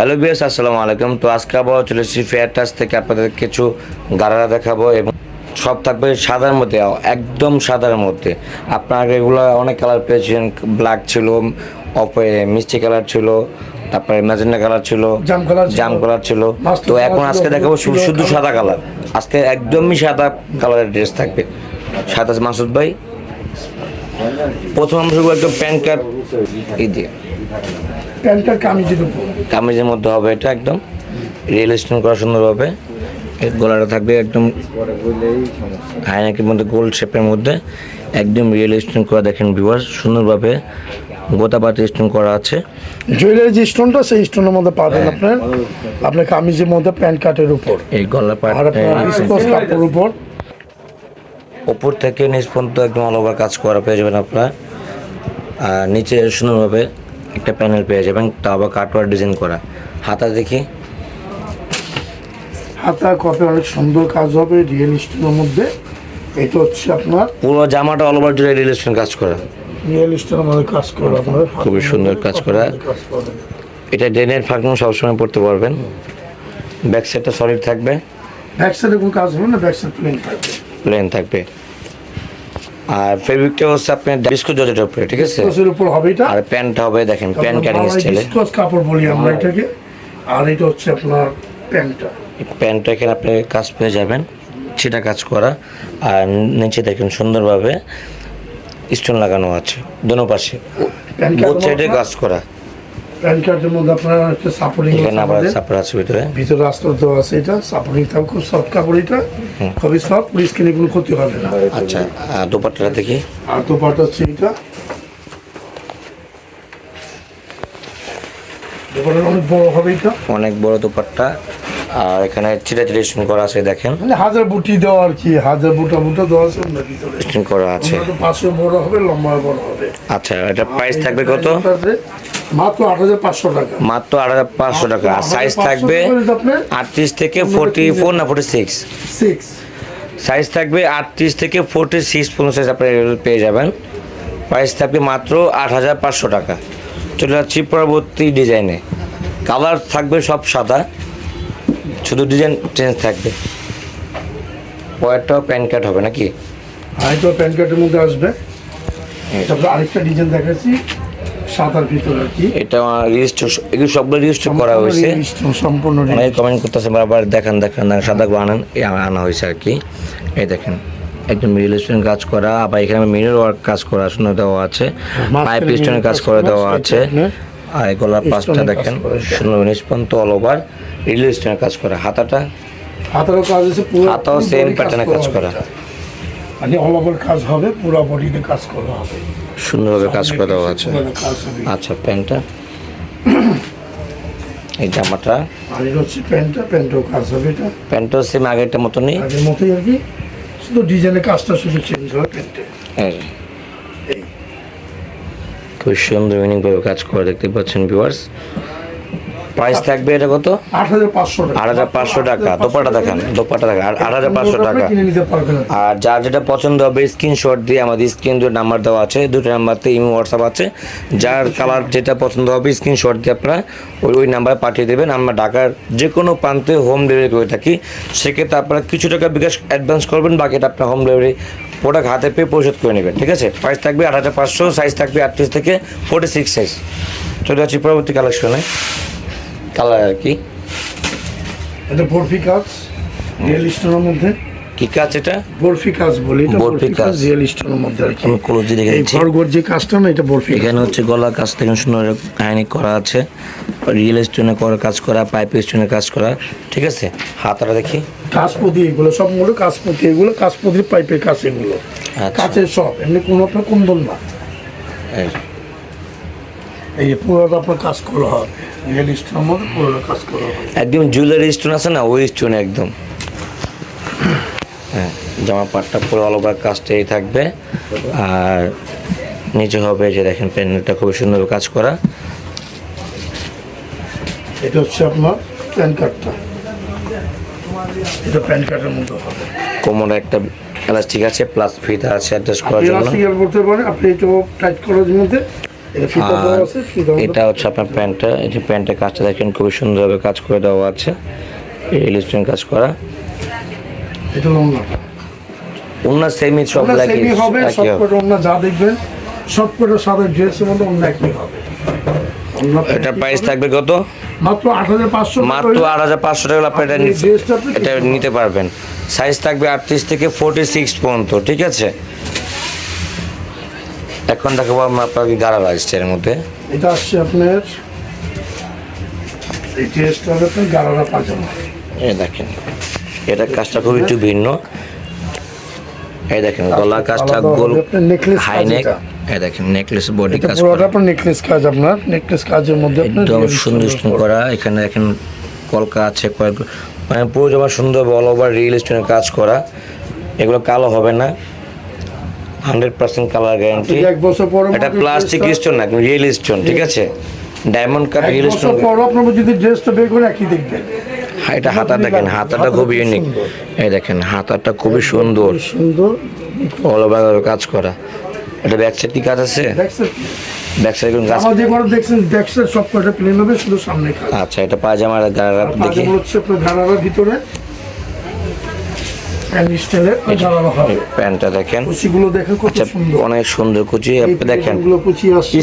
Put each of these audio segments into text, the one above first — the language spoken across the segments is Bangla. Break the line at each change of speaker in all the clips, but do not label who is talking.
হ্যালো বিএস আসসালামু আলাইকুম। তো আজকে আবার চলে এসেছি ফেয়ার টাচ থেকে আপনাদের কিছু গাড়ারা দেখাবো এবং সব থাকবে সাদার মধ্যে একদম সাদার মধ্যে। আপনার এগুলো অনেক কালার পেয়েছেন ব্ল্যাক ছিল মিষ্টি কালার ছিল তারপরে ম্যাজেন্ডা কালার ছিল
জাম কালার ছিল।
তো এখন আজকে দেখাবো শুধু শুধু সাদা কালার আজকে একদমই সাদা কালারের ড্রেস থাকবে। সাদা মাসুদ ভাই। প্রথম আমরা একদম প্যান কার্ড এই দিয়ে
প্যান্টটার কামিজের উপর।
কামিজের মধ্যে হবে এটা একদম। রিয়েল স্টোন করা সুন্দরভাবে গলাটা থাকবে একদম হাইনাকের মধ্যে গোল শেপের মধ্যে। একদম রিয়েল স্টোন করা দেখেন ভিউয়ার সুন্দরভাবে গোতাপাতি স্টোন করা আছে।
জুয়েলারি যে স্টোনটা সেই স্টোনের মধ্যে পাবেন আপনার আপনার কামিজের মধ্যে প্যান্ট কাটের উপর।
এই গলা
বিস্কোস কাপড়ের উপর।
ওপর থেকে নিচ পর্যন্ত একদম অল ওভার কাজ করা পেয়ে যাবেন আপনার। আর নিচে সুন্দরভাবে একটা প্যানেল পেয়ে যাবেন তা আবার কাটওয়ার ডিজাইন করা। হাতা দেখি।
হাতা কপে অনেক সুন্দর কাজ হবে রিয়েল স্টোনের মধ্যে। এটা হচ্ছে আপনার
পুরো জামাটা অল ওভার জুড়ে রিয়েল স্টোন কাজ করা।
রিয়েল স্টোনের মধ্যে কাজ করে আপনার।
খুবই সুন্দর কাজ করা। এটা ডেনের ফাঁকনো সবসময় পড়তে পারবেন। ব্যাক সাইডটা সলিড থাকবে।
ব্যাক সাইডে কোনো কাজ হবে না ব্যাক সাইড প্লেন থাকবে।
প্লেন থাকবে। আর ফেব্রিকটা হচ্ছে আপনার বিস্কুট জর্জেটের উপরে ঠিক আছে?
বিস্কুটের উপর হবে এটা।
আর প্যান্টটা হবে দেখেন প্যান্ট ক্যারিং স্টাইলে
বিস্কুট কাপড় বলি আমরা এটাকে। আর এটা হচ্ছে আপনার প্যান্টটা।
প্যান্টটা এখানে আপনি কাজ পেয়ে যাবেন সেটা কাজ করা। আর নিচে দেখেন সুন্দরভাবে স্টোন লাগানো আছে দোনো পাশে। বোথ সাইডে কাজ করা।
প্যান কার্ডের মধ্যে আপনার হচ্ছে সাপোর্টিং
এখানে আবার সাপড় আছে ভিতরে।
ভিতরে আস্তর দেওয়া আছে এটা সাপোর্টিং থাকবে খুব সফট কাপড় এটা। খুবই সফট পুলিশ কিনে কোনো ক্ষতি হবে না।
আচ্ছা আর দোপাট্টাটা দেখি।
আর তো পাট হচ্ছে এটা। অনেক বড় হবে এটা।
অনেক বড় দোপাট্টা। আর এখানে চিটা চিটা স্টোন করা আছে দেখেন।
মানে হাজার বুটি দেওয়া আর কি হাজার বুটা বুটা দেওয়া আছে
করা আছে।
ওনার পাঁচশো বড় হবে লম্বা বড় হবে।
আচ্ছা এটা প্রাইস থাকবে কত?
মাত্র আট হাজার পাঁচশো টাকা।
মাত্র আট হাজার পাঁচশো টাকা। সাইজ থাকবে আটত্রিশ থেকে ফোরটি ফোর না ফোরটি সিক্স
সিক্স
সাইজ থাকবে আটত্রিশ থেকে ফোরটি সিক্স পর্যন্ত সাইজ আপনি পেয়ে যাবেন। প্রাইস থাকবে মাত্র আট হাজার পাঁচশো টাকা। চলে যাচ্ছি পরবর্তী ডিজাইনে কালার থাকবে সব সাদা। শুধু ডিজাইন চেঞ্জ থাকবে। পরেরটাও প্যান কার্ড হবে নাকি?
আর এটা প্যান কার্ডের মধ্যে আসবে। তারপরে আরেকটা ডিজাইন দেখাচ্ছি। সাদার ভিতরে কি?
এটা রেজিস্টার এগুলো সবগুলো রেজিস্টার করা হয়েছে।
সম্পূর্ণ
অনেকে কমেন্ট করতেছে বারবার দেখান দেখান সাদাগুলো এই আনা হয়েছে আর কি। এই দেখেন একদম মিডিল স্টোনের কাজ করা আবার এখানে মিরর ওয়ার্ক কাজ করা সুন্দর দেওয়া আছে। পাইপ স্টোনের কাজ করে দেওয়া আছে আর গলার পাঁচটা দেখেন
এটা।
সুন্দর নিষ্পন্ত অল ওভার রিল স্টোনের কাজ করা হাতাটা
হাতারও কাজ আছে
হাতাও pattern এ কাজ করা।
মানে অল ওভার কাজ হবে পুরো বডিতে কাজ করা হবে।
সুন্দরভাবে কাজ করে আছে।
হবে
আচ্ছা প্যান্টটা? এই জামাটা?
আর এটা হচ্ছে প্যান্টটা প্যান্টও কাজ হবে এটা।
প্যান্টটাও সেম আগেরটা মতনই?
আগের মতোই আর কি। শুধু ডিজাইনের কাজটা শুধু চেঞ্জ হয় প্যান্টে।
খুব সুন্দর মিনিংভাবে কাজ করে দেখতে পাচ্ছেন ভিউয়ার্স প্রাইস থাকবে এটা কত?
আট হাজার পাঁচশো টাকা।
আট হাজার পাঁচশো টাকা। দোপাটা দেখান দোপাটা দেখান। আর আট হাজার পাঁচশো টাকা।
আর
যার যেটা পছন্দ হবে স্ক্রিনশট দিয়ে আমাদের স্ক্রিন দুটো নাম্বার দেওয়া আছে দুটো নাম্বারতে ইমো হোয়াটসঅ্যাপ আছে। যার কালার যেটা পছন্দ হবে স্ক্রিনশট দিয়ে আপনারা ওই ওই নাম্বারে পাঠিয়ে দেবেন। আমরা ঢাকার যে কোনো প্রান্তে হোম ডেলিভারি করে থাকি। সেক্ষেত্রে আপনারা কিছু টাকা বিকাশ অ্যাডভান্স করবেন বাকিটা আপনার হোম ডেলিভারি প্রোডাক্ট হাতে পেয়ে পরিশোধ করে নেবেন ঠিক আছে? প্রাইস থাকবে আট হাজার পাঁচশো সাইজ থাকবে আটত্রিশ থেকে ফোর্টি সিক্স সাইজ চলে যাচ্ছি পরবর্তী কালেকশনে কালার আর কি?
এটা বরফি কাজ রিয়েল স্টোনের মধ্যে।
কি কাজ এটা?
বরফি কাজ বলি এটা
বরফি
কাজ। রিয়েল স্টোনের মধ্যে আর কি।
আমি ক্লোজ দেখে
এই
দিচ্ছি
ঘরঘর যে কাজটা না এটা বরফি
এখানে হচ্ছে গলা কাজ থেকে সুন্দর কাহিনী করা আছে। রিয়েল স্টোনে করা কাজ করা পাইপ স্টোনে কাজ করা ঠিক আছে? হাতাটা দেখি।
কাজপতি এগুলো সবগুলো কাজপতি এগুলো কাজপতির পাইপের কাজ এগুলো।
আচ্ছা।
কাছের সব এমনি কোনো আপনার কুন্দন না।
এই,
পুরোটা আপনার কাজ করা হবে রিয়েল স্টোনের মধ্যে পুরোটা কাজ করা হবে
একদম জুয়েলারি স্টোন আছে না ওই স্টোন একদম। হ্যাঁ জামা পাটটা পুরো অল ওভার কাজটাই থাকবে। আর নিচে হবে যে দেখেন প্যানেলটা খুব সুন্দর কাজ করা।
এটা হচ্ছে আপনার প্যান কার্ডটা। এটা প্যান কার্ডের মধ্যে হবে।
কোমরে একটা এলাস্টিক আছে প্লাস ফিতা আছে অ্যাডজাস্ট করার জন্য।
ইলাস্টিক এর করতে পারেন আপনি এটাও টাইট করার মধ্যে এটা
হচ্ছে আপনার প্যান্টটা। এই যে প্যান্টের কাজটা দেখেন খুবই সুন্দরভাবে কাজ করে দেওয়া আছে। ইলিস্ট্রেন কাজ করা।
এটা
অন্য সেমি সব লাগে
হবে সব কটা ওন্না যা দেখবেন সব কটা সাদা ড্রেসের মধ্যে ওন্না একই হবে।
এটা প্রাইস থাকবে কত?
মাত্র আট হাজার পাঁচশো
মাত্র আট হাজার পাঁচশো টাকা আপনি এটা এটা নিতে পারবেন। সাইজ থাকবে আটত্রিশ থেকে ফোর্টি সিক্স পর্যন্ত ঠিক আছে? এখন দেখাবো আমরা আপনাকে গাড়া আসছে এর মধ্যে।
এটা আসছে আপনার এই হবে আপনার পাজামা।
এই দেখেন এটা কাজটা খুব একটু ভিন্ন। এই দেখেন গলা কাজটা গোল
necklace
হাই নেক। এই দেখেন নেকলেস বডি কাজ
পুরোটা আপনার নেকলেস কাজ আপনার। নেকলেস কাজের মধ্যে আপনার
একদম সুন্দর
করা।
করা। এখানে দেখেন কলকা আছে কয়েক মানে পুরো জমা সুন্দর অল ওভার রিয়েল স্টোনের কাজ করা। এগুলো কালো হবে না। হান্ড্রেড পার্সেন্ট কালার গ্যারান্টি
এক বছর পরে
এটা প্লাস্টিক স্টোন না রিয়েল স্টোন ঠিক আছে? ডায়মন্ড কাট রিয়েল স্টোন
পর আপনার যদি ড্রেসটা বের করে একই দেখবেন।
এটা হাতা দেখেন হাতাটা খুবই ইউনিক এই দেখেন হাতাটা খুবই সুন্দর।
সুন্দর।
অল ওভার কাজ করা। এটা ব্যাক সাইড কি কাজ আছে? ব্যাক সাইড কাজ
আমার যে ঘরে দেখছেন দেখছেন সব কটা প্লেন হবে শুধু সামনে কাজ।
আচ্ছা এটা পায়জামার গাড়া দেখি।
হচ্ছে আপনার ভিতরে। স্টাইলে গালারা হবে
প্যান্টটা দেখেন।
কুচিগুলো দেখেন কত
আচ্ছা
সুন্দর।
অনেক সুন্দর কুচি। আপনি দেখেন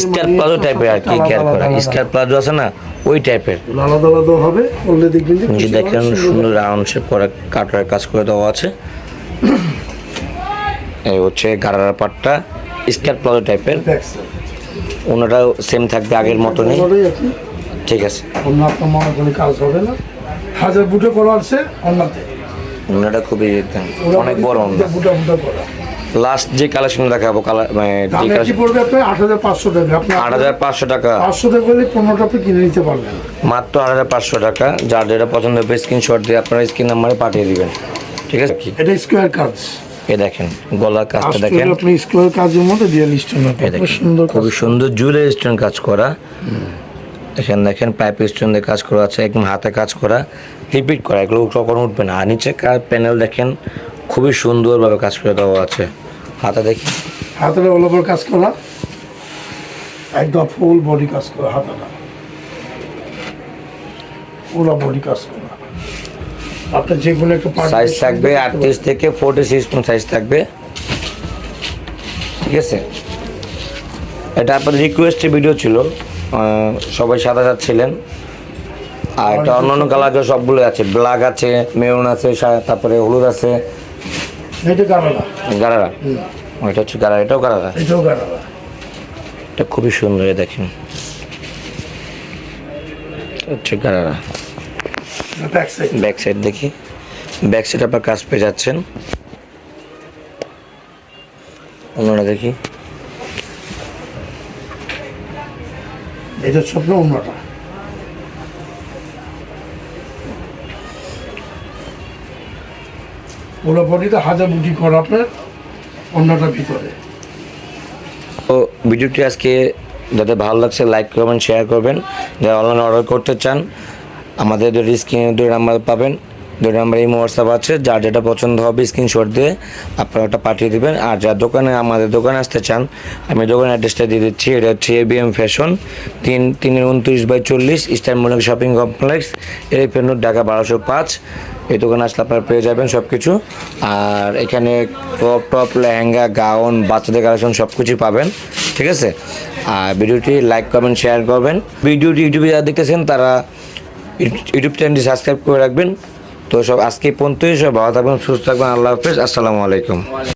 স্কার
মানে
প্লাজো টাইপের আর কি
আলাদা
কেয়ার করা স্কার প্লাজো আছে না? ওই টাইপের
আলাদা আলাদা হবে করলে দেখবেন যে
যে দেখেন সুন্দর। রাউন্ড শেপ করা কাটার কাজ করে দেওয়া আছে। এই হচ্ছে গাড়ার পাটটা স্কার প্লাজো টাইপের ওনাটাও সেম থাকবে আগের মতনই। ঠিক আছে।
অন্য আপনার মনে কাজ হবে না। হাজার বুটে করা আছে অন্যতে।
ওনাটা খুবই অনেক বড় ওনা লাস্ট যে কালেকশন দেখাবো মানে
আট হাজার পাঁচশো টাকা।
আট হাজার পাঁচশো টাকা।
পাঁচশো টাকা হলে পনেরোটা আপনি কিনে নিতে পারবেন।
মাত্র আট হাজার পাঁচশো টাকা। যার যেটা পছন্দ হবে স্ক্রিনশট দিয়ে আপনারা স্ক্রিন নাম্বারে পাঠিয়ে দিবেন। ঠিক আছে?
এটা স্কোয়ার কাজ
এ দেখেন গলার কাজটা দেখেন।
আপনি স্কোয়ার কাজের মধ্যে রিয়েল স্টোন সুন্দর
খুবই সুন্দর জুয়েলারি স্টোন কাজ করা। এখানে দেখেন পাইপ স্টোন দিয়ে কাজ করা আছে একদম হাতে কাজ করা রিপিট করা এগুলো কখনো উঠবে না। আর নিচে প্যানেল দেখেন খুবই সুন্দরভাবে কাজ করে দেওয়া আছে। হাতে দেখি।
হাতের অল ওভার কাজ করা একদম ফুল বডি কাজ করা হাতাটা। পুরো বডি কাজ করা। আপনার যে কোনো একটা
সাইজ থাকবে
সুন্দর
আটত্রিশ থেকে ফোর্টি সিক্স সাইজ থাকবে। ঠিক আছে? এটা আপনাদের রিকোয়েস্টের ভিডিও ছিল। সবাই সাদা ছিলেন। আর এটা অন্য অন্য কালার সবগুলো আছে। ব্ল্যাক আছে মেরুন আছে তারপরে হলুদ আছে। গারারা। ওইটা হচ্ছে এটাও গারারা? এটা খুবই সুন্দর দেখেন। এটা হচ্ছে গারারা।
ব্যাক সাইড
দেখি। ব্যাক সাইড আপনার কাজ পেয়ে যাচ্ছেন। দেখি।
এটা স্বপ্ন অন্যটা। হাজার বুটি করা আপনার অন্যটার ভিতরে।
তো ভিডিওটি আজকে যাদের ভালো লাগছে লাইক করবেন শেয়ার করবেন। যারা অনলাইনে অর্ডার করতে চান, আমাদের স্ক্রিনে দুই নাম্বার পাবেন। দুই নাম্বার এই হোয়াটসঅ্যাপ আছে, যার যেটা পছন্দ হবে স্ক্রিনশট দিয়ে আপনারা ওটা পাঠিয়ে দেবেন। আর যার দোকানে, আমাদের দোকানে আসতে চান, আমি দোকানের অ্যাড্রেসটা দিয়ে দিচ্ছি, এটা হচ্ছে এবিএম ফ্যাশন তিন, তিনের উনত্রিশ বাই চল্লিশ ইস্টার্ন মলিক শপিং কমপ্লেক্স এর পেনুর ঢাকা বারোশো পাঁচ। এই দোকানে আসলে আপনারা পেয়ে যাবেন সব কিছু আর এখানে টপ টপ লেহেঙ্গা, গাউন, বাচ্চাদের কালেকশন সব কিছুই পাবেন, ঠিক আছে? আর ভিডিওটি লাইক করবেন শেয়ার করবেন। ভিডিওটি ইউটিউবে যারা দেখতেছেন, তারা ইউটিউব চ্যানেলটি সাবস্ক্রাইব করে রাখবেন। তো সব আজকে পর্যন্তই সব ভালো থাকবেন সুস্থ থাকবেন আল্লাহ হাফেজ আসসালামু আলাইকুম।